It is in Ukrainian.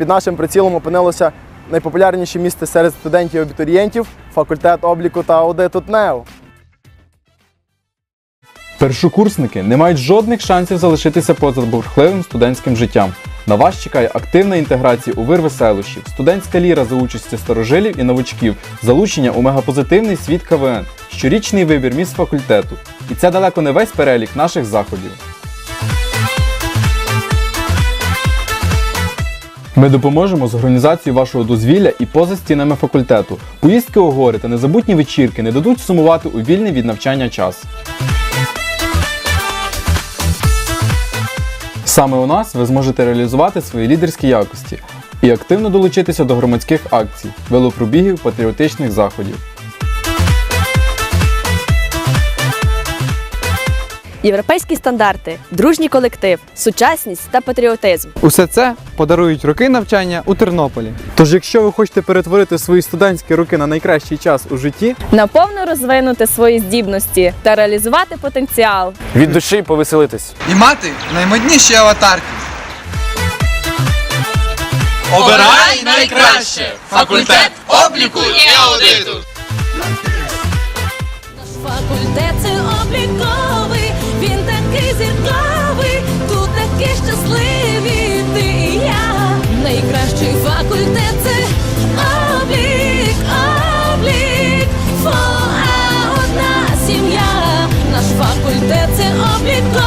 під нашим прицілом опинилося найпопулярніше місце серед студентів і абітурієнтів факультет обліку та аудиту ТНЕУ. Першокурсники не мають жодних шансів залишитися поза бурхливим студентським життям. На вас чекає активна інтеграція у вир веселощів, студентська ліра за участі старожилів і новачків, залучення у мегапозитивний світ КВН, щорічний вибір міст факультету. І це далеко не весь перелік наших заходів. Ми допоможемо з організацією вашого дозвілля і поза стінами факультету. Поїздки у гори та незабутні вечірки не дадуть сумувати у вільний від навчання час. Саме у нас ви зможете реалізувати свої лідерські якості і активно долучитися до громадських акцій, велопробігів, патріотичних заходів. Європейські стандарти, дружній колектив, сучасність та патріотизм. Усе це подарують роки навчання у Тернополі. Тож, якщо ви хочете перетворити свої студентські роки на найкращий час у житті, Наповно розвинути свої здібності та реалізувати потенціал. Від душі повеселитись. І мати наймодніші аватарки. Обирай найкраще! Факультет обліку і аудиту! Факультет це обліковий, Наш факультет це обліковий.